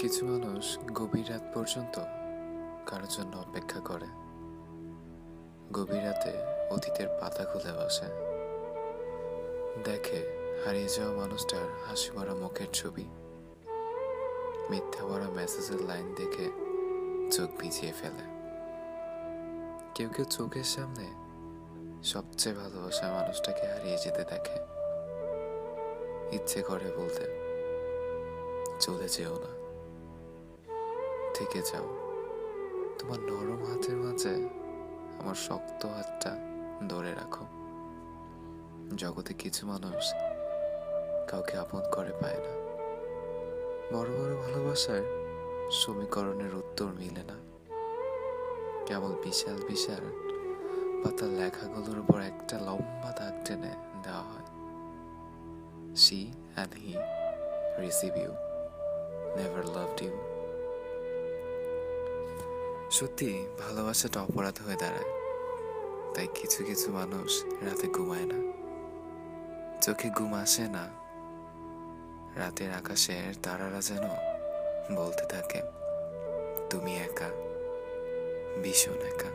কিছু মানুষ গভীর রাত পর্যন্ত কারোর জন্য অপেক্ষা করে। গভীর রাতে অতীতের পাতা খুলে বসে। দেখে হারিয়ে যাওয়া মানুষটার হাসি ভরা মুখের ছবি। মিথ্যা ভরা মেসেজের লাইন দেখে চোখ ভিজিয়ে ফেলে। কেউ কেউ চোখের সামনে সবচেয়ে ভালোবাসা মানুষটাকে হারিয়ে যেতে দেখে। ইচ্ছে করে বলতে, চলে যেও না। থেকে যাও। তোমার নরম হাতের মাঝে আমার শক্ত হাতটা ধরে রাখো। জগতে কিছু মানুষ কাউকে আপন করে পায় না। বড় বড় ভালোবাসার সমীকরণের উত্তর মিলে না। কেবল বিশাল বিশাল পাতার লেখাগুলোর উপর একটা লম্বা দাগ টেনে দেওয়া হয়। She and he receive you never loved you সত্যি, ভালোবাসাটা অপরাধ হয়ে দাঁড়ায়। তাই কিছু কিছু মানুষ রাতে ঘুমায় না। চোখে ঘুম আসে না। রাতের আকাশের তারারা যেন বলতে থাকে, তুমি একা, ভীষণ একা।